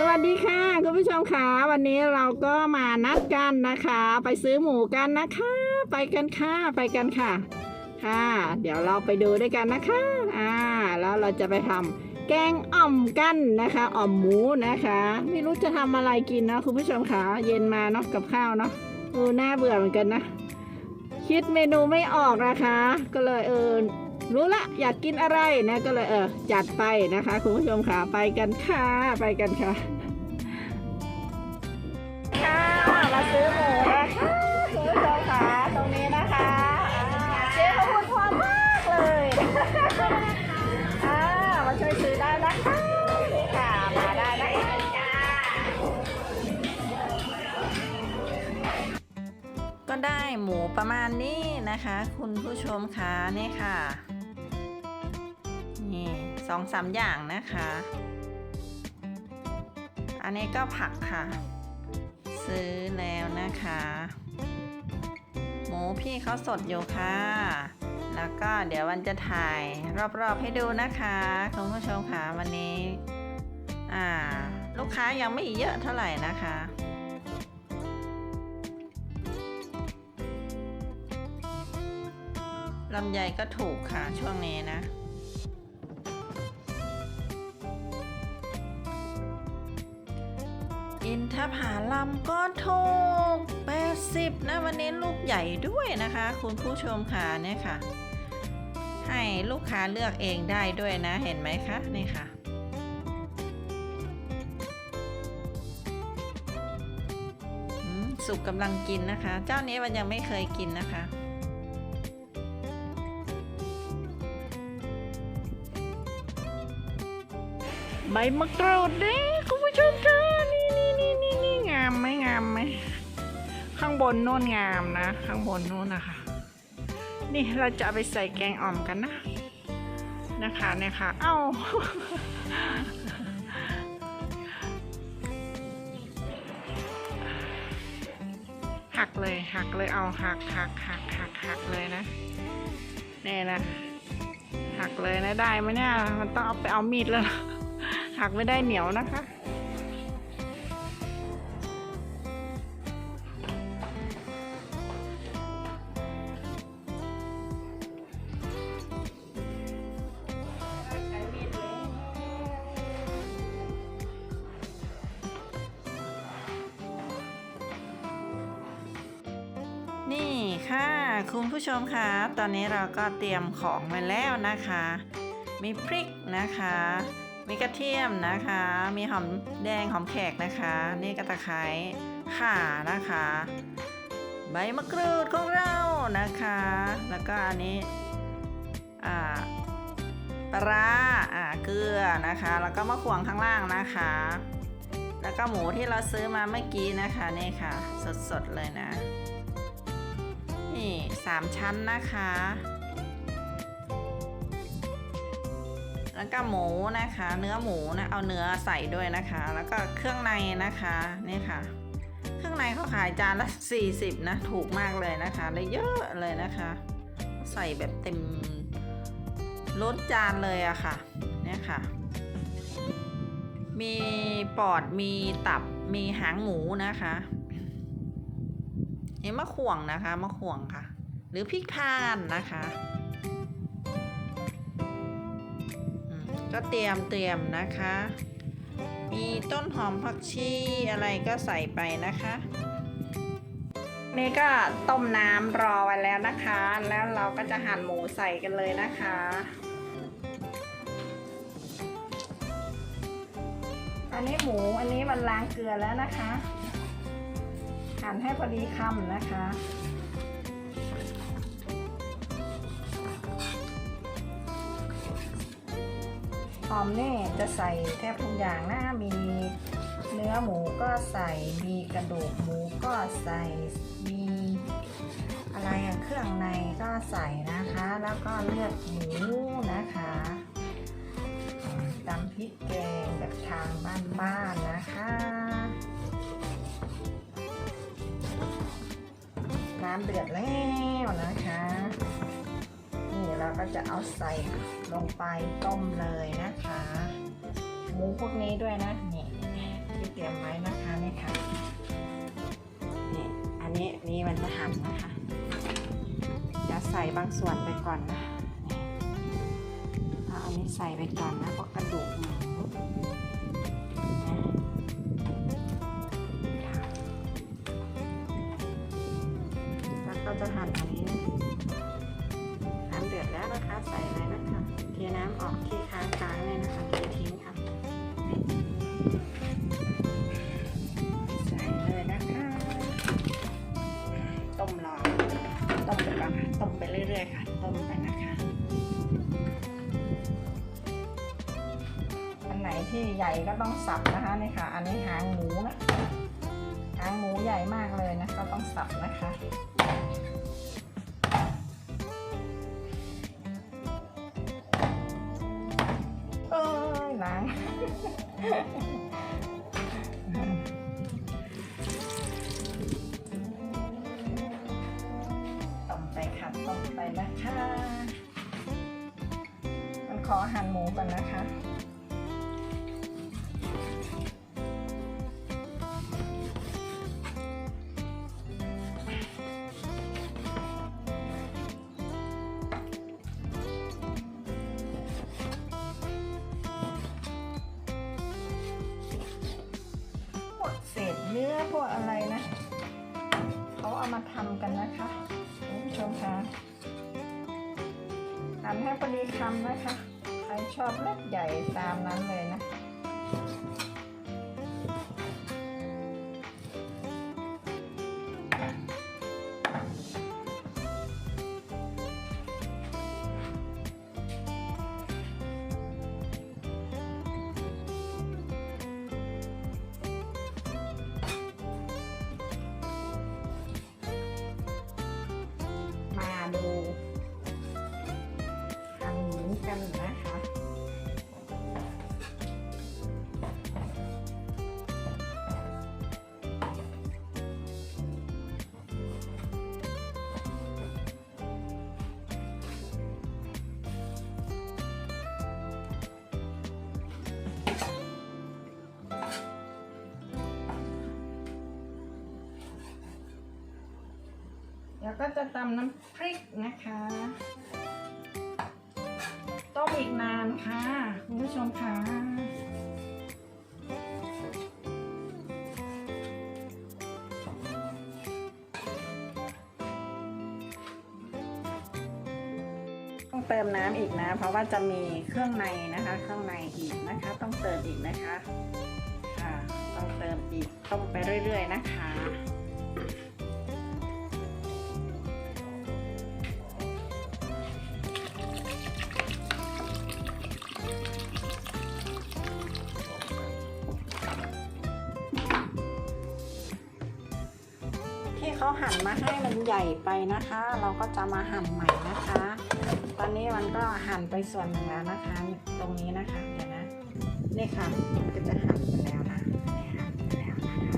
สวัสดีค่ะคุณผู้ชมค่ะวันนี้เราก็มานัดกันนะคะ ไปซื้อหมูกันนะคะ ไปกันค่ะไปกันค่ะ ค่ะ เดี๋ยวเราไปดูด้วยกันนะคะอ่าแล้วเราจะไปทำแกงอ่อมกันนะคะอ่อมหมูนะคะ ไม่รู้จะทำอะไรกินนะคุณผู้ชมค่ะเย็นมาเนาะกับข้าวเนาะเออน่าเบื่อเหมือนกันนะ คิดเมนูไม่ออกนะคะ ก็เลยเออ รู้ละอยากกินอะไรนะก็เลยเออจัดไปนะคะคุณผู้ชมค่ะไปกันค่ะไปกันค่ะค่ะมาซื้อหมูนะคะคุณผู้ชมค่ะตรงนี้นะคะเจ๊เขาพูดพอมมากเลยอ่ามาช่วยซื้อได้นะคะนี่ค่ะมาได้นะคะก็ได้หมูประมาณนี้นะคะ คุณผู้ชมคะนี่ค่ะ สองสามอย่างนะคะ อันนี้ก็ผักค่ะ ซื้อแล้วนะคะ หมูพี่เขาสดอยู่ค่ะ แล้วก็เดี๋ยววันจะถ่ายรอบๆให้ดูนะคะคุณผู้ชมค่ะวันนี้ อ่า ลูกค้ายังไม่เยอะเท่าไหร่นะคะลำไยก็ถูกค่ะช่วงนี้นะ อินทผลัมก็ถูก80นะวันนี้ลูกใหญ่ด้วยนะคะ คุณผู้ชมค่ะเนี่ยค่ะ ให้ลูกค้าเลือกเองได้ด้วยนะเห็นไหมคะนี่ค่ะสุกกำลังกินนะคะ เจ้านี้มันยังไม่เคยกินนะคะใบมะกรูดนี่ามไหมข้างบนโน่นงามนะ ข้างบนโน่นนะคะ นี่เราจะไปใส่แกงอ่อมกันนะนะคะเนี่ยค่ะเอ้าหักเลยหักเลยเอาหักหักหักหักหักเลยนะนี่นะหักเลยนะได้ไหมเนี่ยมันต้องเอาไปเอามีดแล้วหักไม่ได้เหนียวนะคะ นี่ค่ะ คุณผู้ชมคะตอนนี้เราก็เตรียมของไว้แล้วนะคะ มีพริกนะคะ มีกระเทียมนะคะ มีหอมแดงหอมแขกนะคะ นี่กระตะไคร้ข่านะคะ ใบมะกรูดของเรานะคะ แล้วก็อันนี้อ่าปลาอ่าเกลือนะคะ แล้วก็มะขวงข้างล่างนะคะ แล้วก็หมูที่เราซื้อมาเมื่อกี้นะคะนี่ค่ะ สดๆเลยนะ นี่สามชั้นนะคะ แล้วก็หมูนะคะ เนื้อหมูนะ เอาเนื้อใส่ด้วยนะคะ แล้วก็เครื่องในนะคะนี่ค่ะ เครื่องในเขาขายจานละ 40 นะ ถูกมากเลยนะคะได้เยอะเลยนะคะ ใส่แบบเต็มล้นจานเลยอะค่ะเนี่ยค่ะ มีปอดมีตับมีหางหมูนะคะนี่มะข่วงนะคะมะข่วงค่ะ หรือพริกพานนะคะก็เตรียมเตรียมนะคะ มีต้นหอมผักชีอะไรก็ใส่ไปนะคะนี่ก็ต้มน้ำรอไว้แล้วนะคะ แล้วเราก็จะหั่นหมูใส่กันเลยนะคะ อันนี้หมูอันนี้มันล้างเกลือแล้วนะคะ หั่นให้พอดีคำนะคะ อมนี่จะใส่แทบทุกอย่างนะมีเนื้อหมูก็ใส่ มีกระดูกหมูก็ใส่ มีอะไรอะเครื่องในก็ใส่นะคะ แล้วก็เลือดหมูนะคะตำพริกแกงแบบทางบ้านๆนะคะ น้ำเดือดแล้วนะคะ เราก็จะเอาใส่ลงไปต้มเลยนะคะหมูพวกนี้ด้วยนะนี่ที่เตรียมไว้นะคะนี่ค่ะนี่อันนี้นี่มันจะหั่นนะคะจะใส่บางส่วนไปก่อนนะเอาอันนี้ใส่ไปก่อนนะเพราะกระดูก น้ำออกที่ค้างๆเลยนะคะเททิ้งค่ะใส่เลยนะคะต้มรอต้มไปก่อนค่ะต้มไปเรื่อยๆค่ะต้มไปนะคะอันไหนที่ใหญ่ก็ต้องสับนะคะนี่ค่ะ อันนี้หางหมูนะหางหมูใหญ่มากเลยนะก็ต้องสับนะคะางต้มไปค่ะต้มไปนะคะ มันขอหั่นหมูก่อนนะคะ ดีคำนะคะ ใครชอบเล็กใหญ่ตามนั้นเลยนะ ก็จะตำน้ำพริกนะคะ ต้มอีกนานค่ะคุณผู้ชมค่ะต้องเติมน้ำอีกนะ เพราะว่าจะมีเครื่องในนะคะ เครื่องในอีกนะคะ ต้องเติมอีกนะคะ ค่ะ ต้องเติมอีกต้มไปเรื่อย ๆ นะคะ ส่ไปนะคะ เราก็จะมาหั่นใหม่นะคะ ตอนนี้มันก็หั่นไปส่วนหนึ่งแล้วนะคะ ตรงนี้นะคะเดี๋ยวนะนี่ค่ะมันก็จะหั่นไปแล้วนะหั่นไปแล้วนะคะ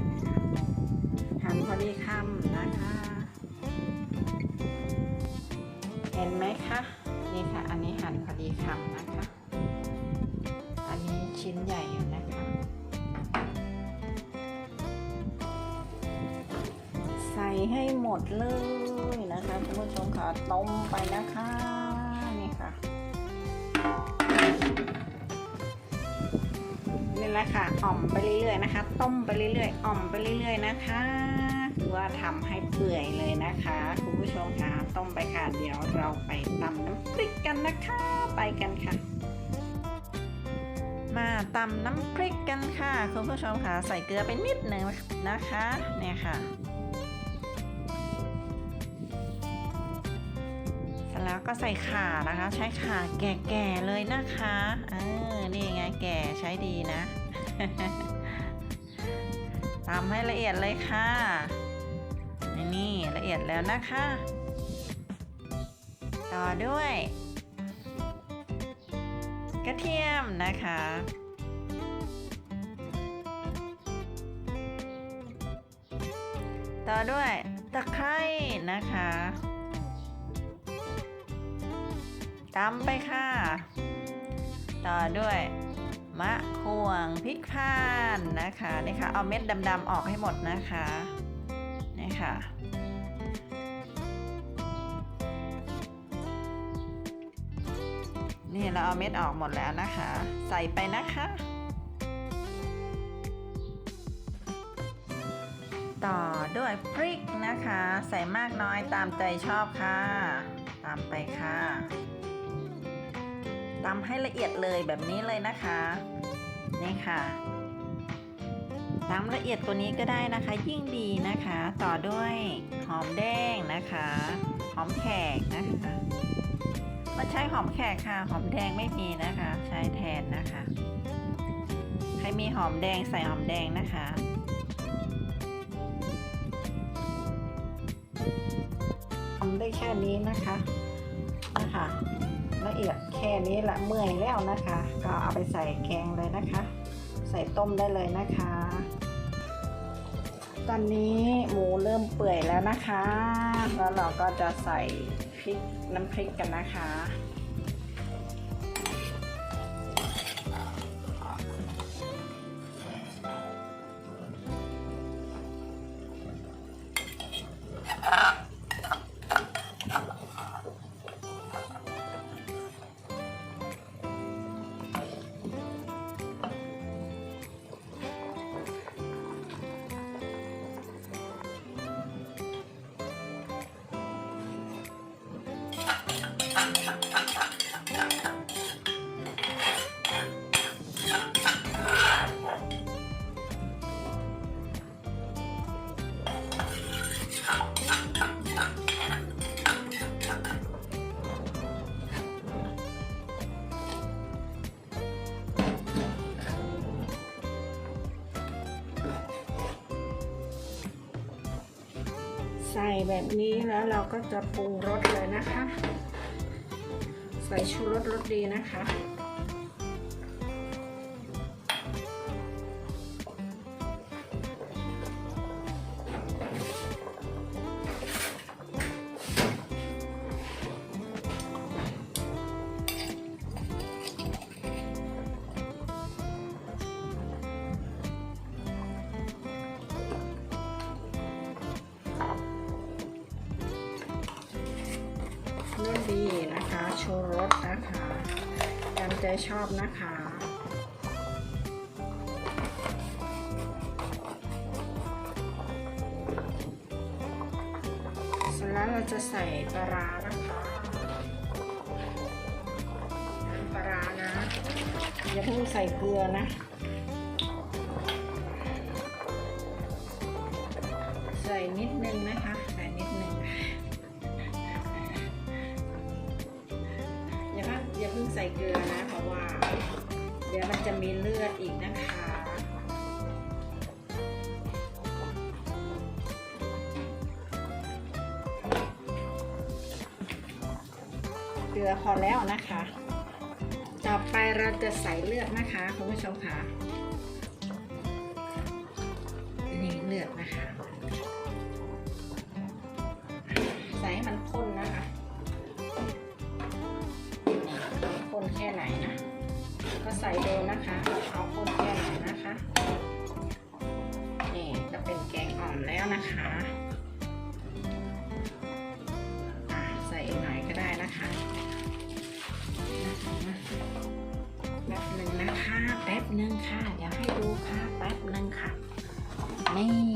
หั่นพอดีคำนะคะ เห็นไหมคะนี่ค่ะ อันนี้หั่นพอดีคำนะคะ อันนี้ชิ้นใหญ่ ใส่ให้หมดเลยนะคะคุณผู้ชมค่ะต้มไปนะคะนี่ค่ะนี่แหละค่ะอ่อมไปเรื่อยๆนะคะ ต้มไปเรื่อยๆอ่อมไปเรื่อย ๆ นะคะคือว่าทำให้เปื่อยเลยนะคะคุณผู้ชมค่ะต้มไปค่ะเดี๋ยวเราไปตำน้ำพริกกันนะคะ ไปกันค่ะมาตำน้ำพริกกันค่ะ คุณผู้ชมค่ะ ใส่เกลือไปนิดหนึ่งนะคะ เนี่ยค่ะ แล้วก็ใส่ข่านะคะ ใช้ข่าแก่ๆเลยนะคะเออนี่ไงแก่ใช้ดีนะตำให้ละเอียดเลยค่ะนี่ละเอียดแล้วนะคะ ต่อด้วย กระเทียมนะคะต่อด้วยตะไคร้นะคะ ตำไปค่ะ ต่อด้วย มะข่วงพริกพร่านนะคะนี่ค่ะเอาเม็ดดำๆออกให้หมดนะคะนี่ค่ะนี่เราเอาเม็ดออกหมดแล้วนะคะ ใส่ไปนะคะ ต่อด้วยพริกนะคะ ใส่มากน้อยตามใจชอบค่ะ ตามไปค่ะ ตำให้ละเอียดเลยแบบนี้เลยนะคะนี่ค่ะตำละเอียดตัวนี้ก็ได้นะคะ ยิ่งดีนะคะ ต่อด้วยหอมแดงนะคะ หอมแขกนะคะมันใช้หอมแขกค่ะ หอมแดงไม่มีนะคะ ใช้แทนนะคะ ใครมีหอมแดงใส่หอมแดงนะคะทำได้แค่นี้นะคะนะคะ อียดแค่นี้ละเมื่อยแล้วนะคะ ก็เอาไปใส่แกงเลยนะคะ ใส่ต้มได้เลยนะคะ ตอนนี้หมูเริ่มเปื่อยแล้วนะคะ แล้วเราก็จะใส่พริกน้ำพริกกันนะคะ ใส่แบบนี้แล้วเราก็จะปรุงรสเลยนะคะ ใส่ชูรสรสดีนะคะรสดีนะ ชูรสนะคะตามใจชอบนะคะเสร็จแล้วเราจะใส่ปลาร้านะคะน้ำปลาร้านะ อย่าเพิ่งใส่เกลือนะใส่นิดนึงนะคะ เดี๋ยวมันจะมีเลือดอีกนะคะเกลือพอแล้วนะคะ ต่อไปเราจะใส่เลือดนะคะคุณผู้ชมค่ะ อ่อมแล้วนะคะใส่หน่อยก็ได้นะคะแป๊บหนึ่งนะคะแป๊บหนึ่งค่ะ เดี๋ยวให้ดูค่ะแป๊บหนึ่งค่ะนี่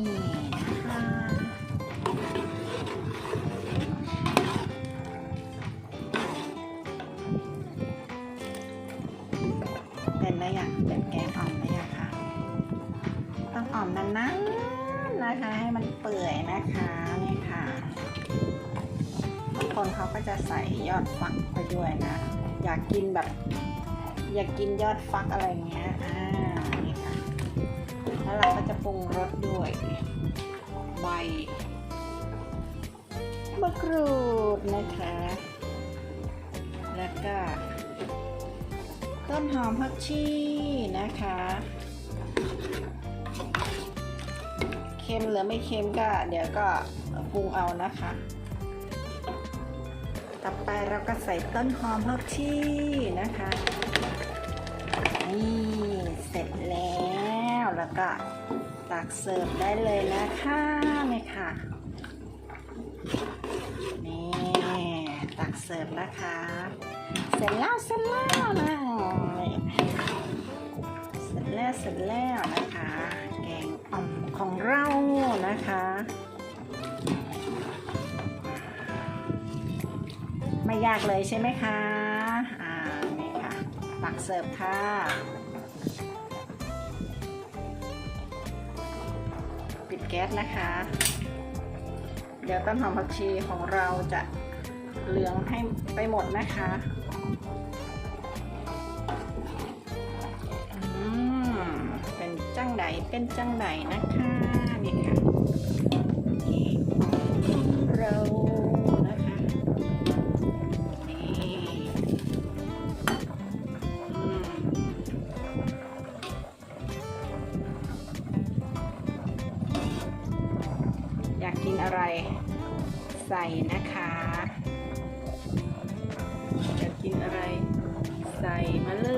คนเขาก็จะใส่ยอดฟักไปด้วยนะ อยากกินแบบ อยากกินยอดฟักอะไรเงี้ยอ่านี่ค่ะแล้วเราก็จะปรุงรสด้วยใบมะกรูดนะคะ แล้วก็ต้นหอมผักชีนะคะเค็มหรือไม่เค็มก็เดี๋ยวก็ปรุงเอานะคะ ต่อไปเราก็ใส่ต้นหอมผักชีนะคะ นี่เสร็จแล้วแล้วก็ตักเสิร์ฟได้เลยนะคะนี่ค่ะ นี่ตักเสิร์ฟนะคะ เสร็จแล้วเสร็จแล้วนะเสร็จแล้วเสร็จแล้วนะคะ แกงอ่อมของเรานะคะ ไม่ยากเลยใช่ไหมคะ อ่า นี่ค่ะตักเสิร์ฟค่ะปิดแก๊สนะคะ เดี๋ยวต้นหอมผักชีของเราจะเหลืองให้ไปหมดนะคะอืมเป็นจังไดเป็นจังไดนะคะนี่ค่ะ อะไรใส่นะคะอยากกินอะไรใส่มาเล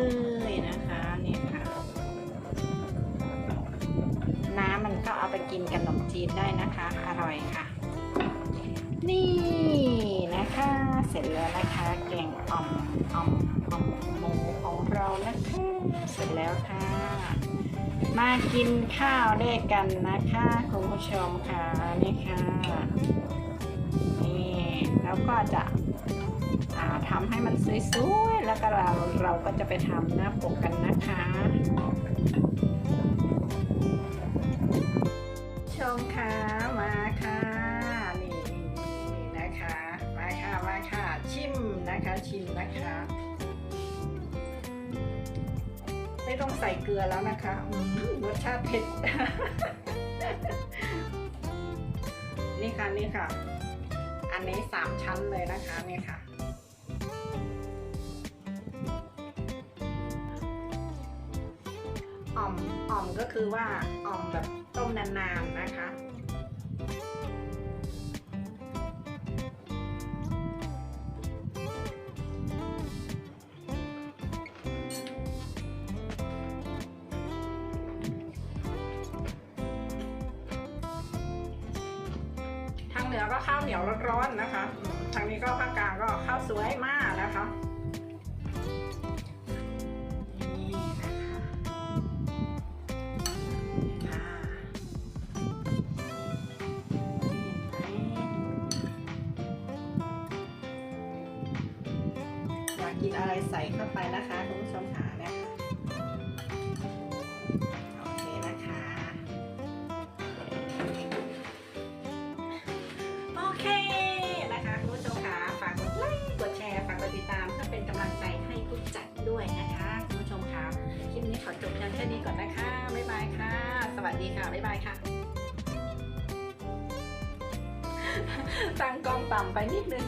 ยนะคะนี่ค่ะ น้ำมันก็เอาไปกินกับขนมจีนได้นะคะ อร่อยค่ะ นี่นะคะ เสร็จแล้วนะคะ แกงอ่อมอ่อมอ่อมหมูของเรานะคะ เสร็จแล้วค่ะ มากินข้าวด้วยกันนะคะคุณผู้ชมค่ะนี่ค่ะนี่แล้วก็จะอ่าทำให้มันสวยๆแล้วก็เราเราก็จะไปทำหน้าปกกันนะคะชมค่ะมาค่ะนี่นะคะมาค่ะมาค่ะชิมนะคะชิมนะคะ ไม่ต้องใส่เกลือแล้วนะคะรสชาติเผ็ด นี่ค่ะนี่ค่ะ อันนี้สามชั้นเลยนะคะนี่ค่ะ อ่อมอ่อมก็คือว่าอ่อมแบบต้มนานๆนะคะ ร้อนๆนะคะ ทางนี้ก็ภาคกลางก็ข้าวสวยมากนะคะนี่นะคะอยากกินอะไรใส่เข้าไปนะคะคุณผู้ชม ตั้งกล้องต่ำไปนิดนึง